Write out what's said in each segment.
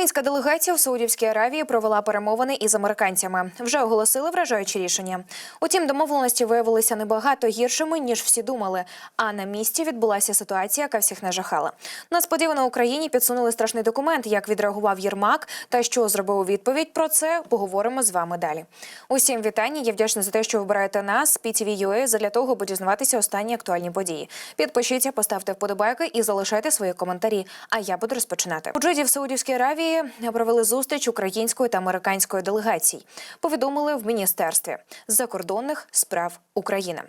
Українська делегація в Саудівській Аравії провела перемовини із американцями. Вже оголосили вражаючі рішення. Утім, домовленості виявилися набагато гіршими ніж всі думали. А на місці відбулася ситуація, яка всіх нажахала. Несподівано Україні підсунули страшний документ, як відреагував Єрмак та що зробив у відповідь. Про це поговоримо з вами далі. Усім вітання. Я вдячна за те, що вибираєте нас PTV.ua, задля того, аби дізнаватися останні актуальні події. Підпишіться, поставте вподобайки і залишайте свої коментарі. А я буду розпочинати. У Джиді в Саудівській Аравії провели зустріч української та американської делегацій. Повідомили в міністерстві закордонних справ України.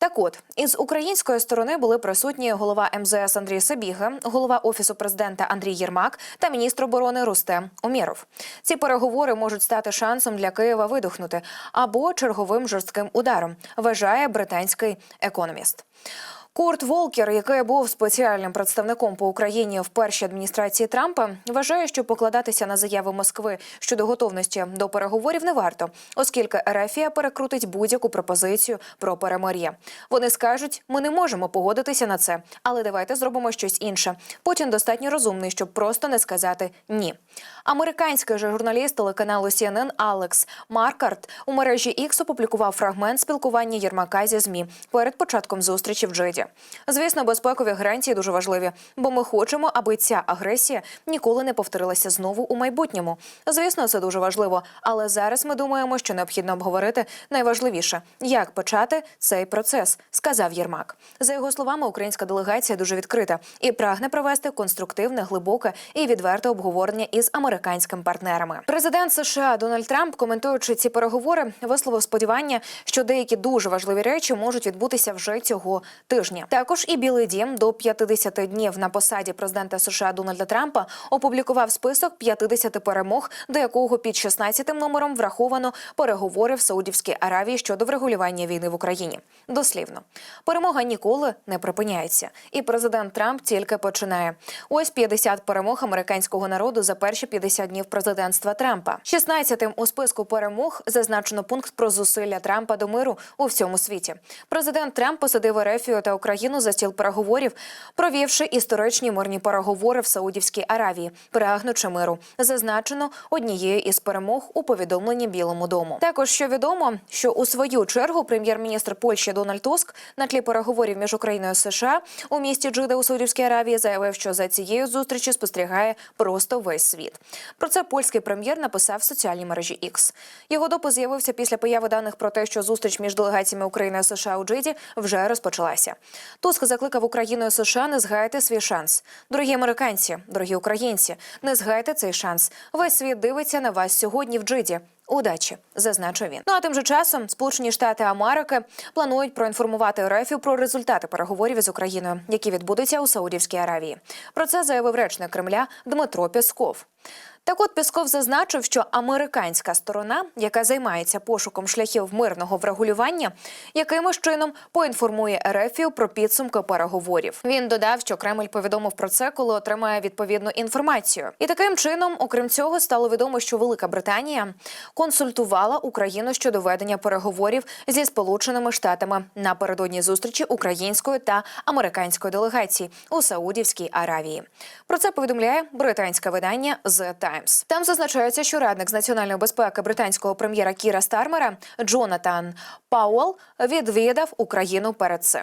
Так от із української сторони були присутні голова МЗС Андрій Сабіга, голова офісу президента Андрій Єрмак та міністр оборони Рустем Умєров. Ці переговори можуть стати шансом для Києва видохнути або черговим жорстким ударом, вважає британський економіст. Курт Волкер, який був спеціальним представником по Україні в першій адміністрації Трампа, вважає, що покладатися на заяви Москви щодо готовності до переговорів не варто, оскільки Ерефія перекрутить будь-яку пропозицію про перемир'я. Вони скажуть, ми не можемо погодитися на це, але давайте зробимо щось інше. Путін достатньо розумний, щоб просто не сказати ні. Американський же журналіст телеканалу CNN Алекс Маркарт у мережі X опублікував фрагмент спілкування Єрмака зі змі перед початком зустрічі в Джиді. Звісно, безпекові гарантії дуже важливі, бо ми хочемо, аби ця агресія ніколи не повторилася знову у майбутньому. Звісно, це дуже важливо, але зараз ми думаємо, що необхідно обговорити найважливіше, як почати цей процес, сказав Єрмак. За його словами, українська делегація дуже відкрита і прагне провести конструктивне, глибоке і відверте обговорення із американськими партнерами. Президент США Дональд Трамп, коментуючи ці переговори, висловив сподівання, що деякі дуже важливі речі можуть відбутися вже цього тижня. Також і Білий Дім до 50 днів на посаді президента США Дональда Трампа опублікував список 50 перемог, до якого під 16 номером враховано переговори в Саудівській Аравії щодо врегулювання війни в Україні. Дослівно, перемога ніколи не припиняється, і президент Трамп тільки починає. Ось 50 перемог американського народу за перші 50 днів президентства Трампа. 16-тим у списку перемог зазначено пункт про зусилля Трампа до миру у всьому світі. Президент Трамп посадив Ерефію та Україну за стіл переговорів, провівши історичні мирні переговори в Саудівській Аравії, прагнучи миру. Зазначено однією із перемог у повідомленні Білому дому. Також що відомо, що у свою чергу прем'єр-міністр Польщі Дональд Туск на тлі переговорів між Україною і США у місті Джида у Саудівській Аравії заявив, що за цією зустрічю спостерігає просто весь світ. Про це польський прем'єр написав в соціальній мережі X. Його допис з'явився після появи даних про те, що зустріч між делегаціями України і США у Джиді вже розпочалася. Туск закликав Україну і США не згаяти свій шанс. Дорогі американці, дорогі українці, не згайте цей шанс. Весь світ дивиться на вас сьогодні в Джиді. Удачі, зазначив він. Ну а тим же часом Сполучені Штати Америки планують проінформувати РФ про результати переговорів із Україною, які відбудуться у Саудівській Аравії. Про це заявив речник Кремля Дмитро Пєсков. Так от Пісков зазначив, що американська сторона, яка займається пошуком шляхів мирного врегулювання, якимось чином поінформує Ерефію про підсумки переговорів. Він додав, що Кремль повідомив про це, коли отримає відповідну інформацію. І таким чином, окрім цього, стало відомо, що Велика Британія консультувала Україну щодо ведення переговорів зі Сполученими Штатами напередодні зустрічі української та американської делегацій у Саудівській Аравії. Про це повідомляє британське видання The Times. Там зазначається, що радник з національної безпеки британського прем'єра Кіра Стармера Джонатан Пауел відвідав Україну перед цим.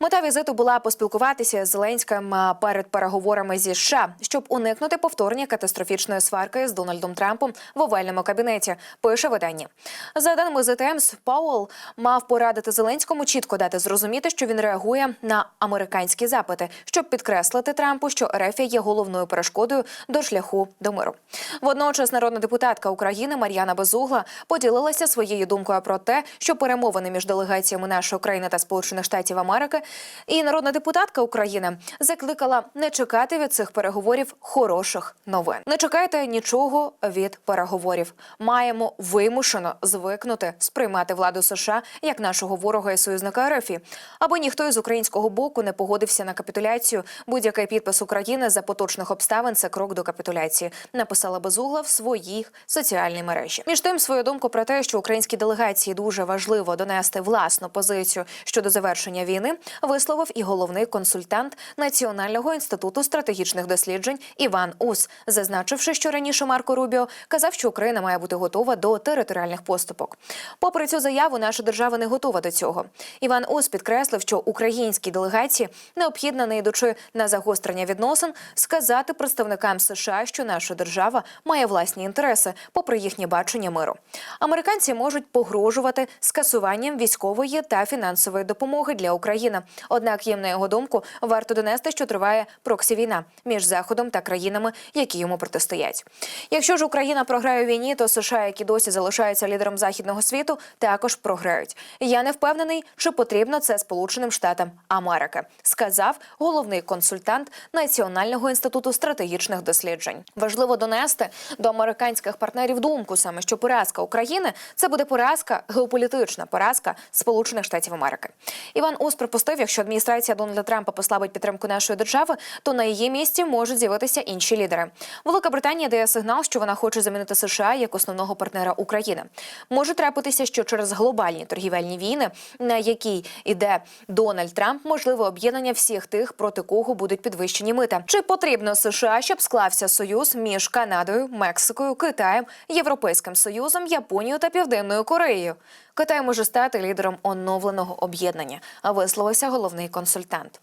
Мета візиту була поспілкуватися з Зеленським перед переговорами зі США, щоб уникнути повторення катастрофічної сварки з Дональдом Трампом в овальному кабінеті. Пише видання. За даними The Times, Пауел мав порадити Зеленському чітко дати зрозуміти, що він реагує на американські запити, щоб підкреслити Трампу, що РФ є головною перешкодою до шляху до миру. Водночас народна депутатка України Мар'яна Безугла поділилася своєю думкою про те, що перемовини між делегаціями нашої країни та Сполучених Штатів Америки і народна депутатка України закликала не чекати від цих переговорів хороших новин. Не чекайте нічого від переговорів. Маємо вимушено звикнути сприймати владу США як нашого ворога і союзника РФ, аби ніхто із українського боку не погодився на капітуляцію. Будь-який підпис України за поточних обставин це крок до капітуляції. Написала Безугла в своїх соціальній мережі. Між тим, свою думку про те, що українській делегації дуже важливо донести власну позицію щодо завершення війни, висловив і головний консультант Національного інституту стратегічних досліджень Іван Ус, зазначивши, що раніше Марко Рубіо казав, що Україна має бути готова до територіальних поступок. Попри цю заяву, наша держава не готова до цього. Іван Ус підкреслив, що українській делегації необхідно, не йдучи на загострення відносин, сказати представникам США, що наша держава має власні інтереси, попри їхнє бачення миру. Американці можуть погрожувати скасуванням військової та фінансової допомоги для України. Однак їм, на його думку, варто донести, що триває проксі-війна між заходом та країнами, які йому протистоять. Якщо ж Україна програє війні, то США, які досі залишаються лідером західного світу, також програють. Я не впевнений, чи потрібно це Сполученим Штатам Америки, сказав головний консультант Національного інституту стратегічних досліджень. Важливо донести до американських партнерів думку саме, що поразка України це буде поразка геополітична поразка Сполучених Штатів Америки. Іван Ус припустив, якщо адміністрація Дональда Трампа послабить підтримку нашої держави, то на її місці можуть з'явитися інші лідери. Велика Британія дає сигнал, що вона хоче замінити США як основного партнера України. Може трапитися, що через глобальні торгівельні війни, на якій іде Дональд Трамп, можливо об'єднання всіх тих, проти кого будуть підвищені мита. Чи потрібно США, щоб склався союз між Канадою, Мексикою, Китаєм, Європейським Союзом, Японією та Південною Кореєю? Китай може стати лідером оновленого об'єднання, висловився головний консультант.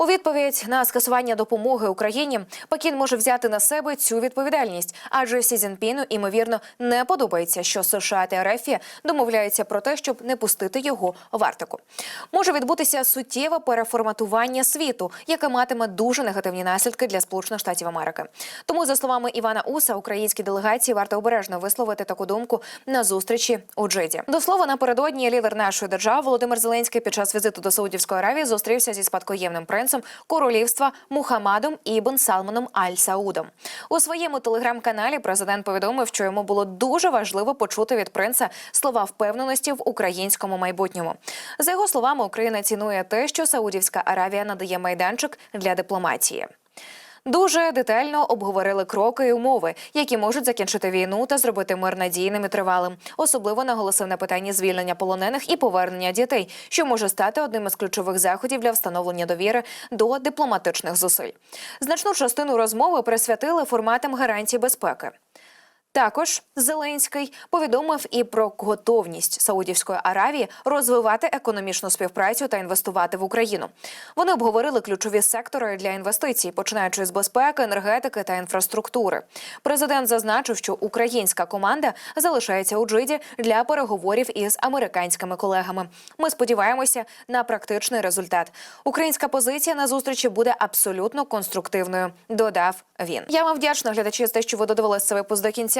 У відповідь на скасування допомоги Україні Пекін може взяти на себе цю відповідальність, адже Сі Цзіньпіну, ймовірно не подобається, що США та РФ домовляються про те, щоб не пустити його в Арктику. Може відбутися суттєве переформатування світу, яке матиме дуже негативні наслідки для Сполучених Штатів Америки. Тому, за словами Івана Уса, українській делегації варто обережно висловити таку думку на зустрічі у Джиді. До слова, напередодні лідер нашої держави Володимир Зеленський під час візиту до Саудівської Аравії зустрівся зі спадкоємним принцем королівства Мухаммадом Ібн Салманом Аль Саудом. У своєму телеграм-каналі президент повідомив, що йому було дуже важливо почути від принца слова впевненості в українському майбутньому. За його словами, Україна цінує те, що Саудівська Аравія надає майданчик для дипломатії. Дуже детально обговорили кроки і умови, які можуть закінчити війну та зробити мир надійним і тривалим. Особливо наголосив на питанні звільнення полонених і повернення дітей, що може стати одним із ключових заходів для встановлення довіри до дипломатичних зусиль. Значну частину розмови присвятили форматам гарантій безпеки. Також Зеленський повідомив і про готовність Саудівської Аравії розвивати економічну співпрацю та інвестувати в Україну. Вони обговорили ключові сектори для інвестицій, починаючи з безпеки, енергетики та інфраструктури. Президент зазначив, що українська команда залишається у Джиді для переговорів із американськими колегами. Ми сподіваємося на практичний результат. Українська позиція на зустрічі буде абсолютно конструктивною. Додав він. Я вам вдячна глядачі за те, що ви додивилися випуск до кінця.